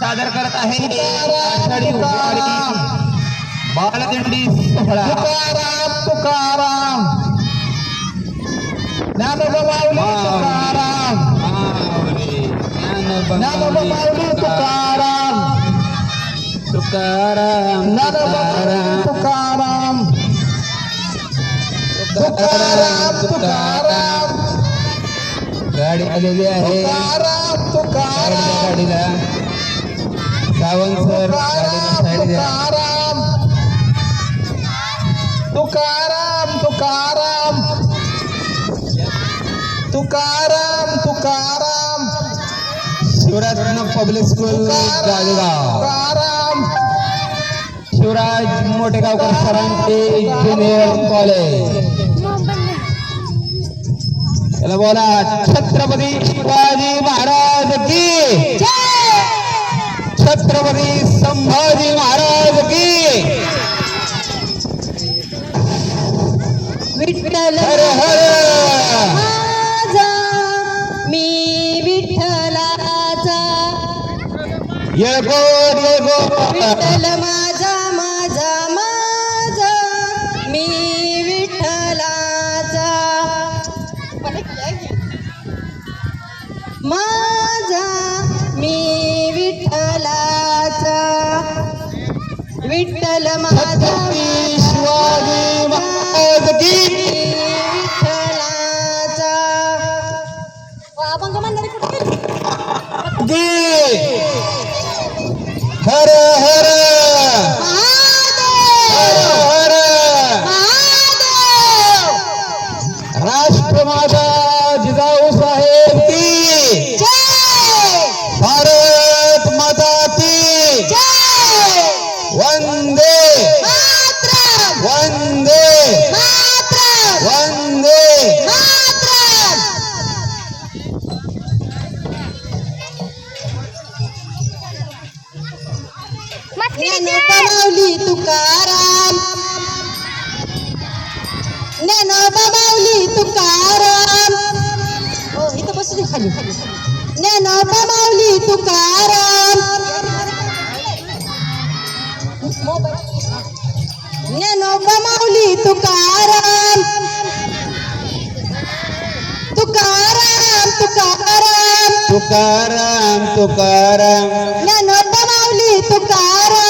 सादर करत आहे आषाढी बालदिंडी सोहळा तुकाराम तुकाराम. तुकाराम तुकाराम गाडी आलेली आहे. तुकाराम तुकाराम गाडीला. सावंत सर साईड द्या. तुकाराम तुकाराम तुकाराम तुकाराम. शिवराज पब्लिक स्कूल तुकाराम शिवराज मोठेगावकर सरांचे ज्युनियर कॉलेज त्याला बोला छत्रपती शिवाजी महाराज की छत्रपती संभाजी महाराज की विठ्ठल हर हर! माझा मी विठ्ठलाचा. येळकोट येळकोट! विठ्ठल माझा माझा माझा मी विठ्ठलाचा. विठ्ठल माझा छत्रपती शिवाजी महाराज की विठ्ठलाचा. अभंग कुठे हर हर ज्ञानोबा माऊली तुकाराम ज्ञानोबा माऊली तुकाराम हो इथं बसू दे खाली. तुकाराम तुकाराम तुकाराम तुकाराम तुकाराम तुकाराम माऊली तुकाराम